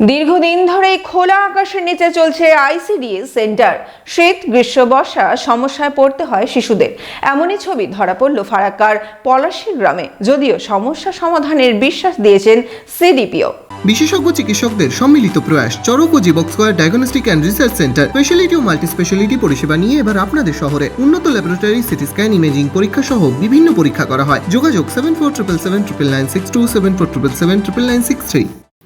দীর্ঘদিন ধরে খোলা আকাশের নিচে চলছে আইসিডিএস সেন্টার। শীত, গ্রীষ্ম, বর্ষা, সমস্যায় পড়তে হয় শিশুদের। এমনই ছবি ধরা পড়ল ফারাক্কার পলাশী গ্রামে। যদিও সমস্যা সমাধানের বিশ্বাস দিয়েছেন সিডিপিও। বিশেষজ্ঞ চিকিৎসকদের সম্মিলিত প্রয়াস, চরক ও Jibak square diagnostic and research centre, speciality O multi speciality পরিষেবা নিয়ে এবার আপনাদের শহরে উন্নত ল্যাবরেটরি সিটি স্ক্যান ইমেজিং পরীক্ষা সহ বিভিন্ন পরীক্ষা করা হয়। যোগাযোগ seven four triple seven triple nine six two seven four triple seven triple nine six three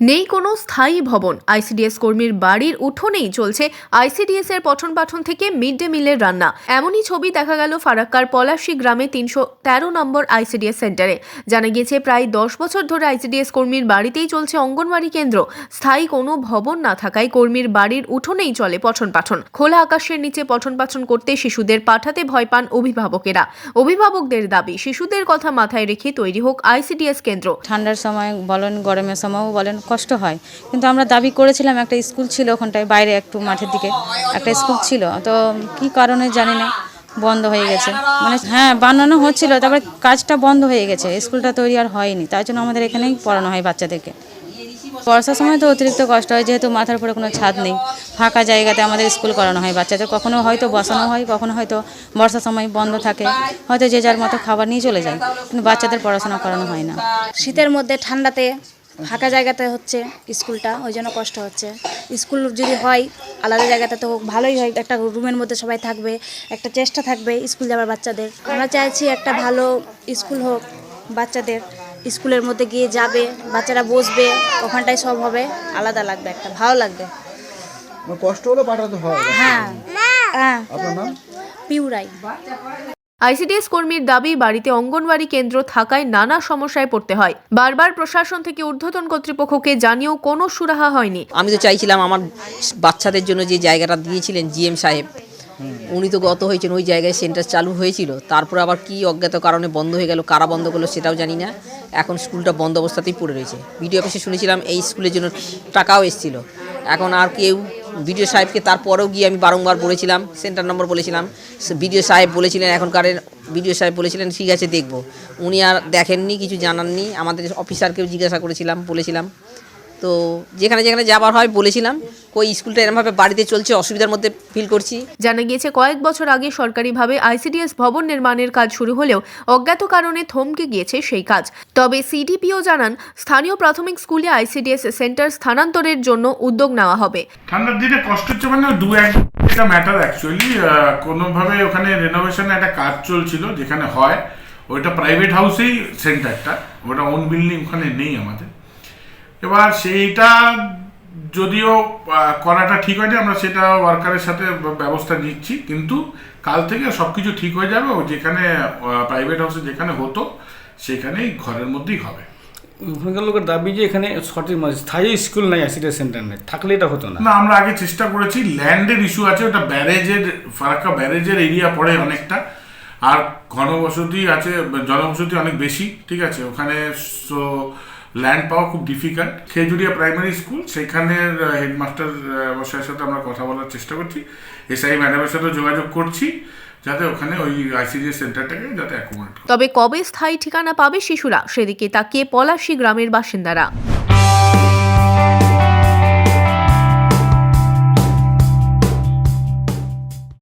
নেই কোনো স্থায়ী ভবন। আইসিডিএস কর্মীর বাড়ির উঠোনেই চলছে আইসিডিএস এর পঠন পাঠন থেকে মিড ডে মিলের রান্না। এমনই ছবি দেখা গেল ফারাক্কার পলাশী গ্রামে তিনশো তেরো নম্বর আইসিডিএস সেন্টারে। জানা গিয়েছে, প্রায় দশ বছর ধরে আইসিডিএস কর্মীর বাড়িতেই চলছে অঙ্গনওয়াড়ি কেন্দ্র। স্থায়ী কোনো ভবন না থাকায় কর্মীর বাড়ির উঠোনেই চলে পঠন পাঠন খোলা আকাশের নিচে পঠন পাঠন করতে শিশুদের পাঠাতে ভয় পান অভিভাবকেরা। অভিভাবকদের দাবি, শিশুদের কথা মাথায় রেখে তৈরি হোক আইসিডিএস কেন্দ্র। ঠান্ডার সময় বলেন, গরমের সময়ও বলেন কষ্ট হয়। কিন্তু আমরা দাবি করেছিলাম, একটা স্কুল ছিল ওখানটায়, বাইরে একটু মাঠের দিকে, একটা স্কুল ছিল। তো কি কারণে জানি না, বন্ধ হয়ে গেছে। মানে হ্যাঁ বানানো হচ্ছিল, তারপরে কাজটা বন্ধ হয়ে গেছে, স্কুলটা তৈরি আর হয়নি। তাই জন্য আমাদের এখানেই পড়ানো হয় বাচ্চাদেরকে। বর্ষার সময় তো অতিরিক্ত কষ্ট হয়, যেহেতু মাথার উপরে কোনো ছাদ নেই, ফাঁকা জায়গাতে আমাদের স্কুল করানো হয় বাচ্চাদের। কখনো হয়তো বসানো হয়, কখনো হয়তো বর্ষার সময় বন্ধ থাকে। হয়তো যে যার মতো খাবার নিয়ে চলে যায়, কিন্তু বাচ্চাদের পড়াশোনা করানো হয় না। শীতের মধ্যে ঠান্ডাতে ফাঁকা জায়গাতে হচ্ছে স্কুলটা ওই জন্য কষ্ট হচ্ছে। স্কুল যদি হয় আলাদা জায়গাতে তো ভালোই হয় একটা রুমের মধ্যে সবাই থাকবে একটা চেষ্টা থাকবে স্কুল যাওয়ার বাচ্চাদের। আমরা চাইছি একটা ভালো স্কুল হোক বাচ্চাদের স্কুলের মধ্যে গিয়ে যাবে বাচ্চারা বসবে ওখানটায় সব হবে আলাদা লাগবে একটা ভালো লাগবে। কষ্ট হলে পাঠাতে হয়। হ্যাঁ। হ্যাঁ। আপনার নাম? পিউরাই। আইসিডিএস কর্মীর দাবি, বাড়িতে অঙ্গনওয়াড়ি কেন্দ্র থাকায় নানা সমস্যায় পড়তে হয়। বারবার প্রশাসন থেকে ঊর্ধ্বতন কর্তৃপক্ষকে জানিয়েও কোনো সুরাহা হয়নি। আমি তো চাইছিলাম আমার বাচ্চাদের জন্য যে জায়গাটা দিয়েছিলেন জিএম সাহেব, উনি তো গত হয়েছেন, ওই জায়গায় সেন্টার চালু হয়েছিল। তারপর আবার কি অজ্ঞাত কারণে বন্ধ হয়ে গেল, কারা বন্ধ করল সেটাও জানি না। এখন স্কুলটা বন্ধ অবস্থাতেই পড়ে রয়েছে। বিডিও অফিসে শুনেছিলাম এই স্কুলের জন্য টাকাও এসেছিল। এখন আর কেউ বিডিও সাহেবকে তারপরেও গিয়ে আমি বারংবার বলেছিলাম, সেন্টার নম্বর বলেছিলাম বিডিও সাহেব বলেছিলেন এখনকার বিডিও সাহেব বলেছিলেন, ঠিক আছে, দেখব। উনি আর দেখেননি, কিছু জানাননি। আমাদের অফিসারকেও জিজ্ঞাসা করেছিলাম, বলেছিলাম তো যেখানে যেখানে যাবার হয় বলেছিলাম কই স্কুলটা এরমভাবে বাড়িতে চলছে অসুবিধার মধ্যে ফিল করছি। জানা গিয়েছে কয়েক বছর আগে সরকারিভাবে আইসিডিএস ভবন নির্মাণের কাজ শুরু হলেও অজ্ঞাত কারণে থমকে গিয়েছে সেই কাজ। তবে সিডিপিও জানান স্থানীয় প্রাথমিক স্কুলে আইসিডিএস সেন্টার স্থানান্তরের জন্য উদ্যোগ নেওয়া হবে। ঠান্ডার দিনে কষ্ট হচ্ছে মানে দু এক এটা ম্যাটার অ্যাকচুয়ালি কোনোভাবে ওখানে রেনোভেশনে একটা কাজ চলছিল যেখানে হয় ওইটা প্রাইভেট হাউসেই সেন্টারটা ওটা ওন বিল্ডিং ওখানে নেই আমাদের। এবার সেইটা যদিও করাটা ঠিক হয়নি আমরা সেটা ওয়ার্কারের সাথে ব্যবস্থা নিচ্ছি কিন্তু কাল থেকে সব কিছু ঠিক হয়ে যাবে যেখানে প্রাইভেট হাউসে যেখানে হতো সেখানেই ঘরের মধ্যেই হবে। ওখানকার লোকের দাবি যে এখানে সঠিক মানে স্থায়ী স্কুল নাই অ্যাসিডেন্ট সেন্টার নেই থাকলে এটা হতো না। না আমরা আগে চেষ্টা করেছি ল্যান্ডের ইস্যু আছে ওটা ব্যারেজের ফারাক্কা ব্যারেজের এরিয়া পড়ে অনেকটা আর ঘনবসতি আছে জনবসতি অনেক বেশি ঠিক আছে ওখানে সো ল্যান্ড পাওয়া খুব ডিফিকাল্ট খেজুরিয়া প্রাইমারি স্কুল সেখানের হেডমাস্টার মশাইয়ের সাথে আমরা কথা বলার চেষ্টা করছি। এসআই ম্যাডামের সাথে যোগাযোগ করছি, যাতে ওখানে ওই আইসিডিএস সেন্টারটাকে যাতে অ্যাকোমোডেট তবে কবে স্থায়ী ঠিকানা পাবে শিশুরা, সেদিকে তাকিয়ে পলাশী গ্রামের বাসিন্দারা।